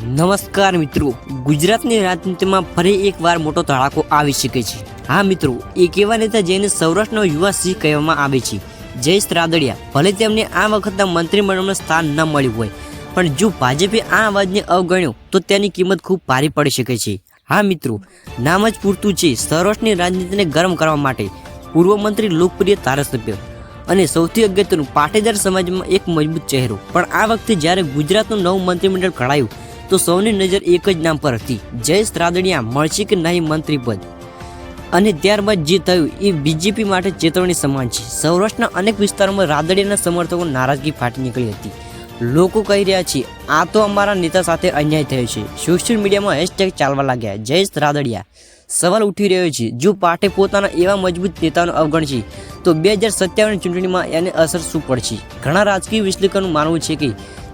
નમસ્કાર મિત્રો. ગુજરાતની રાજનીતિમાં ફરી એકવાર મોટો ધડાકો આવી શકે છે. હા મિત્રો એક એવા નેતા જેને સૌરાષ્ટ્રનો યુવા સિંહ કહેવામાં આવે છે? જયેશ રાદડિયા, ભલે તેમને આ વખતના મંત્રીમંડળમાં સ્થાન ન મળ્યું હોય, પણ જો ભાજપે આ અવાજને અવગણ્યો, તો તેની કિંમત ખૂબ ભારે પડી શકે છે. હા મિત્રો, નામ જ પૂરતું છે સૌરાષ્ટ્રની રાજનીતિને ગરમ કરવા માટે, પૂર્વ મંત્રી લોકપ્રિય ધારાસભ્ય અને સૌથી અગત્યનું પાટીદાર સમાજમાં એક મજબૂત ચહેરો. પણ આ વખતે જ્યારે ગુજરાતનું નવું મંત્રીમંડળ ઘડાયું તો સૌની નજર એક જ નામ પર હતી. જયેશ રાદડિયા મળશે કે નહીં મંત્રી પદ અને ત્યારબાદ જે થયું, એ બીજેપી માટે ચેતવણી સમાન છે. સૌરાષ્ટ્રના અનેક વિસ્તારોમાં રાદડિયાના સમર્થકો નારાજગી ફાટી નીકળી હતી. લોકો કહી રહ્યા છે, આ તો અમારા નેતા સાથે અન્યાય થયો છે. સોશિયલ મીડિયામાં હેશટેગ ચાલવા લાગ્યા. જયેશ રાદડિયા સવાલ ઉઠી રહ્યો છે, જો પાઠે પોતાના એવા મજબૂત નેતાનો અવગણશે, તો બે હજાર સત્યાવીસ ચૂંટણીમાં એને અસર શું પડશે? ઘણા રાજકીય વિશ્લેષકોનું માનવું છે કે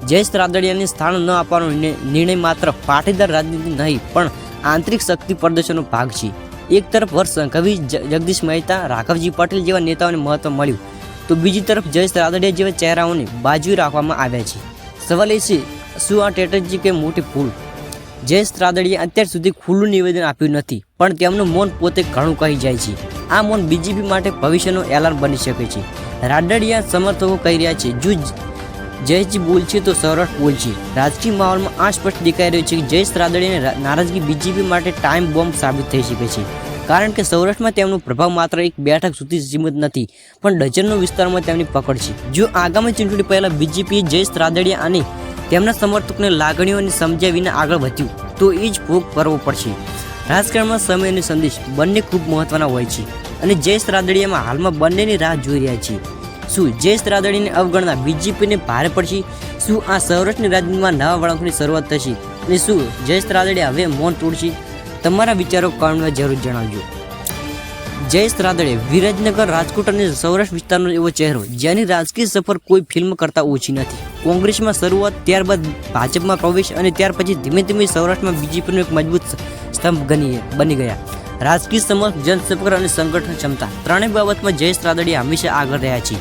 જયેશ રાદડિયાને સ્થાન ન આપવાનો નિર્ણય- માત્ર પાટીદાર રાજનીતિ નહીં, પણ આંતરિક શક્તિ પ્રદર્શનનો ભાગ છે. એક તરફ વર્ષ કવિ જગદીશ મહેતા, રાઘવજી પટેલ જેવા નેતાઓને મહત્વ મળ્યું. તો બીજી તરફ જયેશ રાદડિયા જેવા ચહેરાઓને બાજુ રાખવામાં આવ્યા છે. સવાલ એ છે, શું આ સ્ટ્રેટેજી કે મોટી ભૂલ? જયેશ રાદડિયા અત્યાર સુધી ખુલ્લું નિવેદન આપ્યું નથી, પણ તેમનું મૌન પોતે ઘણું કહી જાય છે. આ મૌન બીજેપી માટે ભવિષ્યનો એલાર્મ બની શકે છે. રાદડિયા સમર્થકો કહી રહ્યા છે જો જ- બોલ બોલશે તો સૌરાષ્ટ્ર બોલશે રાજકીય માહોલમાં આ સ્પષ્ટ દેખાઈ રહ્યું છે કે જયેશ રાદડિયાની નારાજગી બીજેપી માટે ટાઈમ બોમ્બ સાબિત થઈ શકે છે. કારણ કે સૌરાષ્ટ્રમાં તેમનો પ્રભાવ માત્ર એક બેઠક સુધી સીમિત નથી, પણ ડઝનનો વિસ્તારમાં તેમની પકડ છે. જો આગામી ચૂંટણી પહેલાં બીજેપીએ જયેશ રાદડિયા અને તેમના સમર્થકોને લાગણીઓને સમજ્યા વિના આગળ વધ્યું, તો એ જ ભોગ કરવો પડશે. રાજકારણમાં સમય અને સંદેશ બંને ખૂબ મહત્વના હોય છે અને જયેશ રાદડિયામાં હાલમાં બંનેની રાહ જોઈ રહ્યા છે શું જયેશ રાદડીને અવગણના બીજેપીને ભારે પડશે? શું આ સૌરાષ્ટ્રની રાજનીતિમાં નવા વળાંકની શરૂઆત થશે? અને શું જયેશ રાદડી હવે મૌન તોડશે? તમારા વિચારો કમેન્ટમાં જરૂર જણાવજો. જયેશ રાદડે વિરાજનગર, રાજકોટ અને સૌરાષ્ટ્ર વિસ્તારનો એવો ચહેરો, જેની રાજકીય સફર કોઈ ફિલ્મ કરતાં ઓછી નથી. કોંગ્રેસમાં શરૂઆત, ત્યારબાદ ભાજપમાં પ્રવેશ અને ત્યાર પછી ધીમે ધીમે સૌરાષ્ટ્રમાં બીજેપીનો એક મજબૂત સ્તંભ બની બની ગયા. રાજકીય સમક્ષ જનસંપર્ક અને સંગઠન ક્ષમતા, ત્રણેય બાબતમાં જયેશ રાદડિયા હંમેશા આગળ રહ્યા છે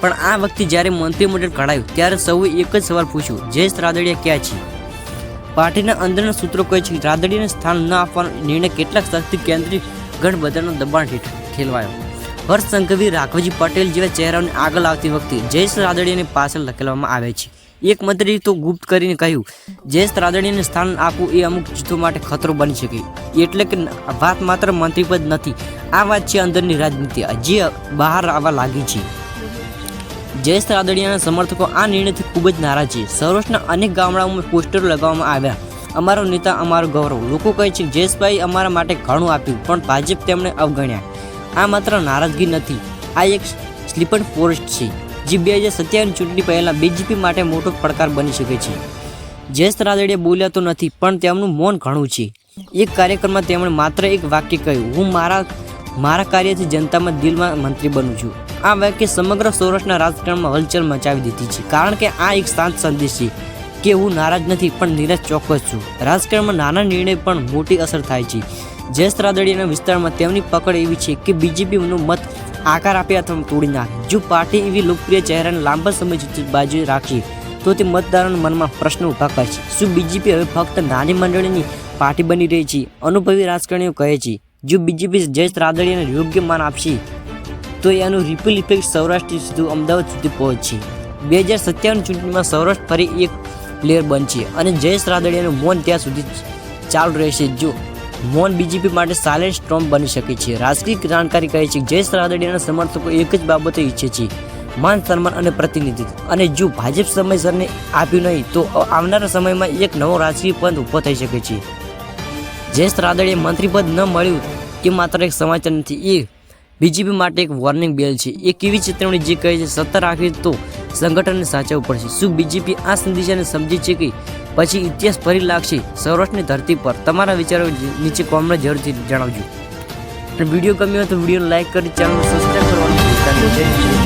પણ આ વખતે જ્યારે મંત્રીમંડળ કઢાયું, ત્યારે સૌએ એક જ સવાલ પૂછ્યો, જયેશ રાદડિયા ક્યાં છે? પાર્ટીના અંદરના સૂત્રો કહે છે કે રાદડીને સ્થાન ન આપવાનો નિર્ણય કેટલાક શક્તિ કેન્દ્રીય ગઠબંધનનો દબાણ હેઠળ ઠેલવાયો. હર્ષ સંઘવી રાઘવજી પટેલ જેવા ચહેરાઓને આગળ આવતી વખતે જયેશ રાદડીયાને પાછળ ધકેલવામાં આવે છે. એક મંત્રી તો ગુપ્ત કરીને કહ્યું, જયેશ રાદડીયાને સ્થાન આપવું એ અમુક જૂથો માટે ખતરો બની શકે. એટલે કે વાત માત્ર મંત્રીપદ નથી, આ વાત છે અંદરની રાજનીતિ હજી બહાર આવવા લાગી છે. જયેશ રાદડિયાના સમર્થકો આ નિર્ણયથી ખૂબ જ નારાજ છે. સૌરાષ્ટ્રના અનેક ગામડાઓમાં પોસ્ટરો લગાવવામાં આવ્યા. અમારો નેતા, અમારો ગૌરવ. લોકો કહે છે, જયેશભાઈ અમારા માટે ઘણું આપ્યું, પણ ભાજપ તેમણે અવગણ્યા. આ માત્ર નારાજગી નથી, આ એક સ્લીપર ફોરેસ્ટ છે, જે બે હજાર સત્યાવીસ ચૂંટણી પહેલાં બીજેપી માટે મોટો પડકાર બની શકે છે. જયેશ રાદડિયા બોલ્યા તો નથી, પણ તેમનું મૌન ઘણું છે. એક કાર્યક્રમમાં તેમણે માત્ર એક વાક્ય કહ્યું, હું મારા મારા કાર્યથી જનતામાં દિલમાં મંત્રી બનું છું. આ વાક્ય સમગ્ર સૌરાષ્ટ્રના રાજકારણમાં હલચલ મચાવી દીધી છે. કારણ કે આ એક શાંત સંદેશ છે કે હું નારાજ નથી, પણ નિરાશ ચોક્કસ છું. રાજકારણમાં નાના નિર્ણય પણ મોટી અસર થાય છે. જયેશ રાદડિયાના વિસ્તારમાં તેમની પકડ એવી છે કે બીજેપીનો મત આકાર આપે અથવા તોડી નાખે. જો પાર્ટી એવી લોકપ્રિય ચહેરાને લાંબા સમય સુધી બાજુ રાખશે તો તે મતદારોના મનમાં પ્રશ્ન ઊભા કરશે. શું બીજેપી હવે ફક્ત નાની મંડળીની પાર્ટી બની રહી છે? અનુભવી રાજકારણીઓ કહે છે જો બીજેપી જયેશ રાદડિયાને યોગ્ય માન આપશે. તો એનું રિપલ ઇફેક્ટ સૌરાષ્ટ્ર સુધી અમદાવાદ સુધી પહોંચશે. બે હજાર સત્યાવીસ ચૂંટણીમાં સૌરાષ્ટ્ર ફરી એક પ્લેયર બનશે અને જયેશ રાદડિયાનું મૌન ત્યાં સુધી ચાલુ રહેશે. જો મૌન બીજેપી માટે સાયલેન્ટ સ્ટ્રોમ બની શકે છે. રાજકીય જાણકારી કહે છે જયેશ રાદડિયાના સમર્થકો એક જ બાબતે ઈચ્છે છે. માન, સન્માન અને પ્રતિનિધિત્વ. અને જો ભાજપ સમયસરને આપ્યું નહીં, તો આવનારા સમયમાં એક નવો રાજકીય પંથ ઊભો થઈ શકે છે. જયેશ રાદડિયા મંત્રીપદ ન મળ્યું તે માત્ર એક સમાચાર નથી, એ બીજેપી માટે એક વોર્નિંગ બેલ છે. એ કેવી ચેતવણી જે કહે છે, સત્તા રાખવી તો સંગઠનને સાચવવું પડશે. શું બીજેપી આ સંદેશાને સમજી છે કે પછી ઇતિહાસ ફરી લાગશે સૌરાષ્ટ્રની ધરતી પર? તમારા વિચારો નીચે કોમેન્ટ જરૂરથી જણાવજો. વીડિયો ગમ્યો તો વીડિયો લાઇક કરી ચેનલ સબસ્ક્રાઈબ કરવાનું